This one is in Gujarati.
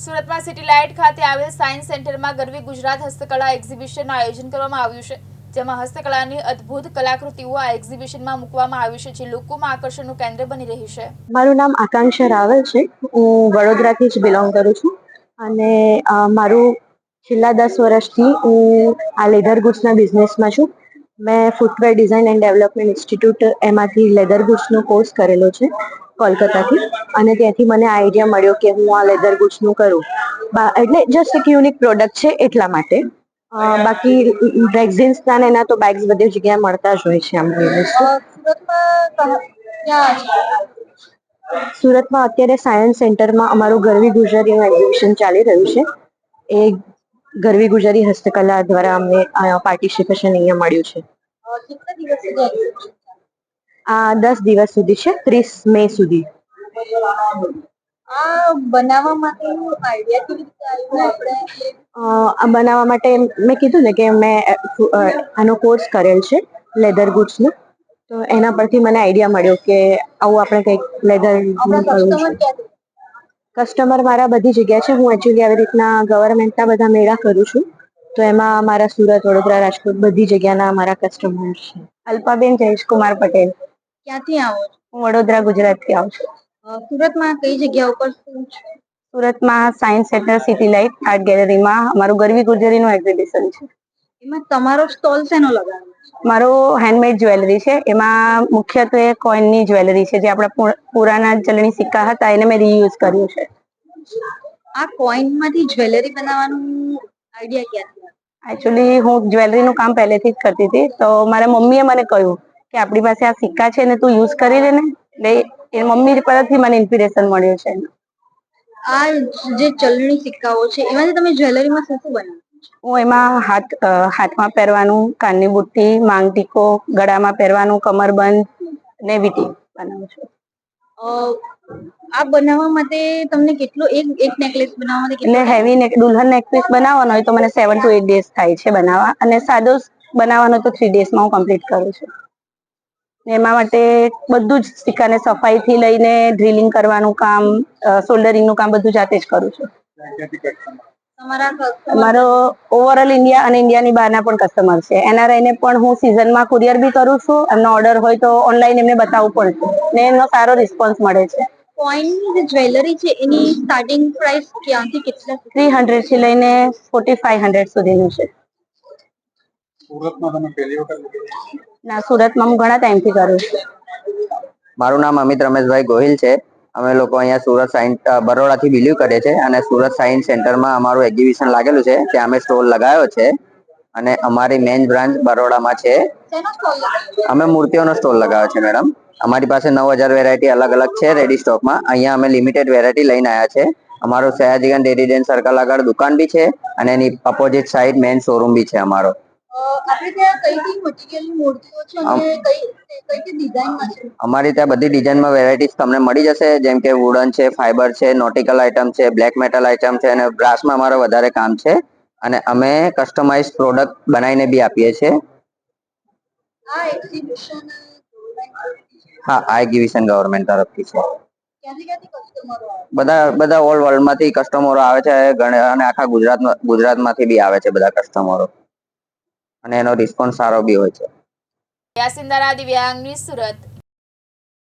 સુરતમાં સિટી લાઇટ ખાતે આવેલ સાયન્સ સેન્ટરમાં ગરવી ગુજરાત હસ્તકળા એક્ઝિબિશનનું આયોજન કરવામાં આવ્યું છે, જેમાં હસ્તકળાની અદ્ભુત કલાકૃતિઓ આ એક્ઝિબિશનમાં મૂકવામાં આવી છે, જે લોકોમાં આકર્ષણનું કેન્દ્ર બની રહી છે. મારું નામ આકાંક્ષા રાવલ છે. હું વડોદરાથી જ બિલોંગ કરું છું. અને મારું છેલ્લા દસ વર્ષથી હું આ લેધર ગુડ્સના બિઝનેસમાં છું. મેં footwear design and development institute એમાંથી લેધર ગુડ્સનો કોર્સ કરેલો છે. કોલકાતાથી અને ત્યાંથી મને આઈડિયા મળ્યો કે હું આ લેધર ગુડ્સનું કરું. એટલે જસ્ટ એક યુનિક પ્રોડક્ટ છે એટલા માટે. બાકી રેક્ઝિન્સના ને એના તો બેગ્સ બધી જગ્યાએ મળતા જ હોય છે આમ સુરતમાં અત્યારે સાયન્સ સેન્ટરમાં અમારું ગરવી ગુજરીનું એક્ઝિબિશન ચાલી રહ્યું છે. એ ગરવી ગુજરાતી હસ્તકલા દ્વારા અમને પાર્ટિસિપેશન અહીંયા મળ્યું છે. આ દસ દિવસ સુધી છે ત્રીસ મે સુધી. આ બનાવવા માટેનું આઈડિયા કેવી રીતે આવ્યું આપણે? અ, આ બનાવવા માટે મેં કીધું ને કે મેં આનો કોર્સ કરેલ છે લેધર ગુડ્સનો તો એના પરથી મને આઈડિયા મળ્યો કે આવું આપણે કંઈક લેધર કસ્ટમર કસ્ટમર મારા બધી જગ્યા છે. હું એકચ્યુઅલી આવી રીતના ગવર્મેન્ટના બધા મેળા કરું છું. તો એમાં મારા સુરત વડોદરા રાજકોટ બધી જગ્યાના મારા કસ્ટમર છે. અલ્પાબેન જયેશ કુમાર પટેલ. ક્યાંથી આવો છો? હું વડોદરા ગુજરાતથી આવું છું. અ, સુરતમાં કઈ જગ્યા ઉપર શું છે? સુરતમાં science centre city light art ગેલેરીમાં અમારું ગરવી ગુજરીનું એક્ઝિબિશન છે. એમાં તમારો સ્ટોલ શેનો લગાવ્યો છે? મારો હેન્ડમેડ જ્વેલરી છે. એમાં મુખ્યત્વે કોઈનની જ્વેલરી છે. જે આપણા પુરાના ચલણી સિક્કા હતા એને મેં રીયુઝ કર્યું છે. આ કોઈનમાંથી જ્વેલરી બનાવવાનું આઈડિયા ક્યાંથી આવ્યો? એકચ્યુઅલી હું જ્વેલરીનું કામ પહેલેથી જ કરતી હતી. તો મારા મમ્મીએ મને કહ્યું કે આપણી પાસે આ સિક્કા છે ને તું યુઝ કરી લે ને એટલે એ મમ્મી પરથી મને ઇન્સ્પિરેશન મળ્યું છે. આ જે ચલણી સિક્કાઓ છે એમાંથી તમે જ્વેલરીમાં શું શું બનાવો હું એમાં હાથ હાથમાં પહેરવાનું કાનની બુટ્ટી માંગ ટીકો ગળામાં પહેરવાનું કમરબંધ ને વીટી બનાવું છું. આ બનાવવા માટે તમને કેટલો એક એક નેકલેસ બનાવવા માટે એટલે હેવી નેક દુલ્હન નેકલેસ બનાવવાનો હોય તો મને સેવન ટુ એટ ડેઝ થાય છે બનાવવા. અને સાદો બનાવવાનો તો થ્રી ડેઝમાં હું કમ્પ્લીટ કરું છું. ને એમાં માટે બધું જ સિક્કાને સફાઈથી લઈને ડ્રિલિંગ કરવાનું કામ સોલ્ડરિંગનું કામ બધું જાતે જ કરું છું. મારો ઓવરઓલ ઇન્ડિયા અને ઇન્ડિયાની બહારના પણ કસ્ટમર છે. એનઆરઆઈને પણ હું સિઝનમાં કુરિયર બી કરું છું. એમનો ઓર્ડર હોય તો ઓનલાઈન એમને બતાવવું પણ છું. ને એનો સારો રિસ્પોન્સ મળે છે. કોઈનની જે જ્વેલરી છે એની સ્ટાર્ટિંગ પ્રાઇસ ક્યાંથી કેટલા થ્રી હંડ્રેડથી લઈને ફોર્ટી ફાઈવ હંડ્રેડ સુધીનું છે. સુરતમાં તમે પહેલી વખત ના સુરતમાં હું ઘણા ટાઈમથી કરું છું. મારું નામ અમિત રમેશભાઈ ગોહિલ છે. અમે લોકો અહીંયા સુરત સાયન્સ બરોડાથી બિલીવ કરીએ છીએ અને સુરત સાયન્સ સેન્ટરમાં અમારું એક્ઝિબિશન લાગેલું છે. ત્યાં અમે સ્ટોલ લગાવ્યો છે અને અમારી મેઇન બ્રાન્ચ બરોડામાં છે. અમે મૂર્તિઓનો સ્ટોલ લગાવ્યો છે મેડમ અમારી પાસે નવ હજાર વેરાયટી અલગ અલગ છે રેડી સ્ટોકમાં અહીંયા અમે લિમિટેડ વેરાયટી લઈને આવ્યા છે. અમારો સયાજીગંજ ડેરી સર્કલ આગળ દુકાન બી છે અને એની અપોઝિટ સાઈડ મેઇન શોરૂમ બી છે અમારો. આપણે ત્યાં કઈ કઈ મટીરિયલની મૂર્તિઓ છે અને કઈ કઈ કઈ ડિઝાઇનમાં છે? અમારી ત્યાં બધી ડિઝાઇનમાં વેરાયટીઝ તમને મળી જશે જેમ કે વુડન છે ફાઈબર છે નોટિકલ આઇટમ છે બ્લેક મેટલ આઇટમ છે અને બ્રાસમાં અમારો વધારે કામ છે. અને અમે કસ્ટમાઇઝ પ્રોડક્ટ બનાવીને બી આપીએ છીએ. આ એક્ઝિબિશન હા આ એક્ઝિબિશન ગવર્મેન્ટ તરફથી છે. બધા બધા ઓલ વર્લ્ડમાંથી કસ્ટમરો આવે છે અને આખા ગુજરાતમાં ગુજરાતમાંથી બી આવે છે બધા કસ્ટમરો અને એનો રિસ્પોન્સ સારો બી હોય છે. યાસિન દારા દિવ્યાંગ ન્યૂઝ સુરત.